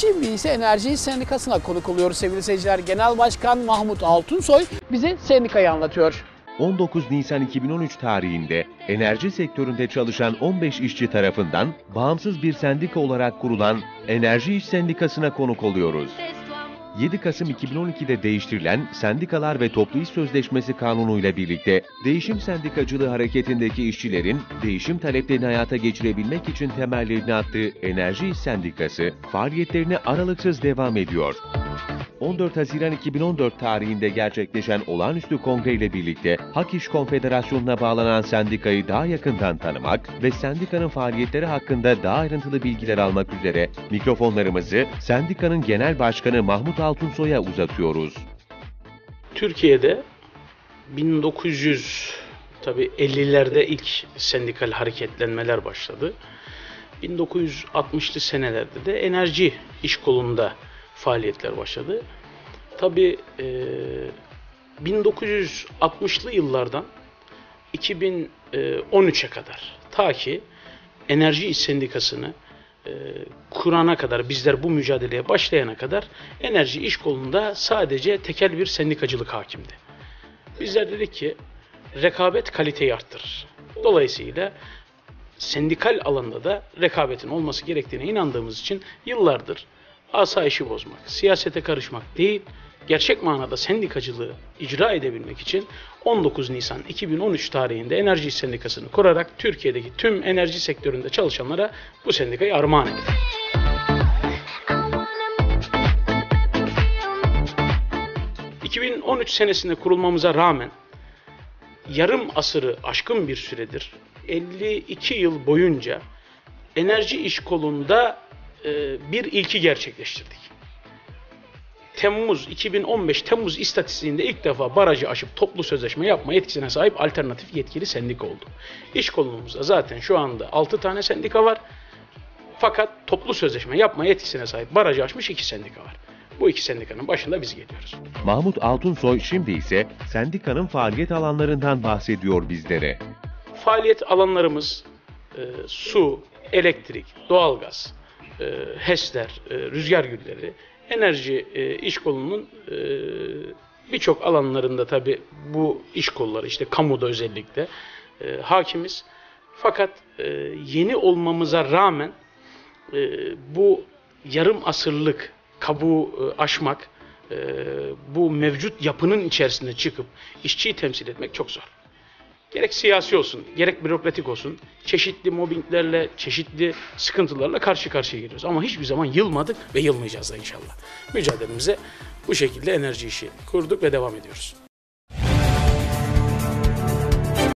Şimdi ise Enerji Sendikası'na konuk oluyoruz sevgili seyirciler. Genel Başkan Mahmut Altunsoy bize sendikayı anlatıyor. 19 Nisan 2013 tarihinde enerji sektöründe çalışan 15 işçi tarafından bağımsız bir sendika olarak kurulan Enerji İş Sendikası'na konuk oluyoruz. 7 Kasım 2012'de değiştirilen Sendikalar ve Toplu İş Sözleşmesi Kanunu ile birlikte değişim sendikacılığı hareketindeki işçilerin değişim taleplerini hayata geçirebilmek için temellerini attığı Enerji İş Sendikası faaliyetlerine aralıksız devam ediyor. 14 Haziran 2014 tarihinde gerçekleşen olağanüstü kongre ile birlikte Hak İş Konfederasyonu'na bağlanan sendikayı daha yakından tanımak ve sendikanın faaliyetleri hakkında daha ayrıntılı bilgiler almak üzere mikrofonlarımızı sendikanın genel başkanı Mahmut Altunsoy'a uzatıyoruz. Türkiye'de 1900 tabi 50'lerde ilk sendikal hareketlenmeler başladı. 1960'lı senelerde de enerji iş kolunda faaliyetler başladı. Tabi 1960'lı yıllardan 2013'e kadar ta ki Enerji İş Sendikası'nı e, kurana kadar, bizler bu mücadeleye başlayana kadar enerji iş kolunda sadece tekel bir sendikacılık hakimdi. Bizler dedik ki rekabet kaliteyi arttırır. Dolayısıyla sendikal alanda da rekabetin olması gerektiğine inandığımız için yıllardır asayişi bozmak, siyasete karışmak değil, gerçek manada sendikacılığı icra edebilmek için 19 Nisan 2013 tarihinde Enerji İş Sendikası'nı kurarak Türkiye'deki tüm enerji sektöründe çalışanlara bu sendikayı armağan ettik. 2013 senesinde kurulmamıza rağmen yarım asırı aşkın bir süredir 52 yıl boyunca enerji iş kolunda bir ilki gerçekleştirdik. Temmuz 2015 Temmuz istatistiğinde ilk defa barajı aşıp toplu sözleşme yapma yetkisine sahip alternatif yetkili sendika oldu. İş kolumuzda zaten şu anda 6 tane sendika var. Fakat toplu sözleşme yapma yetkisine sahip barajı aşmış 2 sendika var. Bu iki sendikanın başında biz geliyoruz. Mahmut Altunsoy şimdi ise sendikanın faaliyet alanlarından bahsediyor bizlere. Faaliyet alanlarımız e, su, elektrik, doğalgaz, e, HES'ler, e, rüzgar gülleri, enerji e, iş kolunun e, birçok alanlarında tabi bu iş kolları işte kamuda özellikle hakimiz. Fakat yeni olmamıza rağmen bu yarım asırlık kabuğu aşmak, bu mevcut yapının içerisinde çıkıp işçiyi temsil etmek çok zor. Gerek siyasi olsun, gerek bürokratik olsun, çeşitli mobbinglerle, çeşitli sıkıntılarla karşı karşıya geliyoruz. Ama hiçbir zaman yılmadık ve yılmayacağız da inşallah. Mücadelemize bu şekilde enerji işi kurduk ve devam ediyoruz.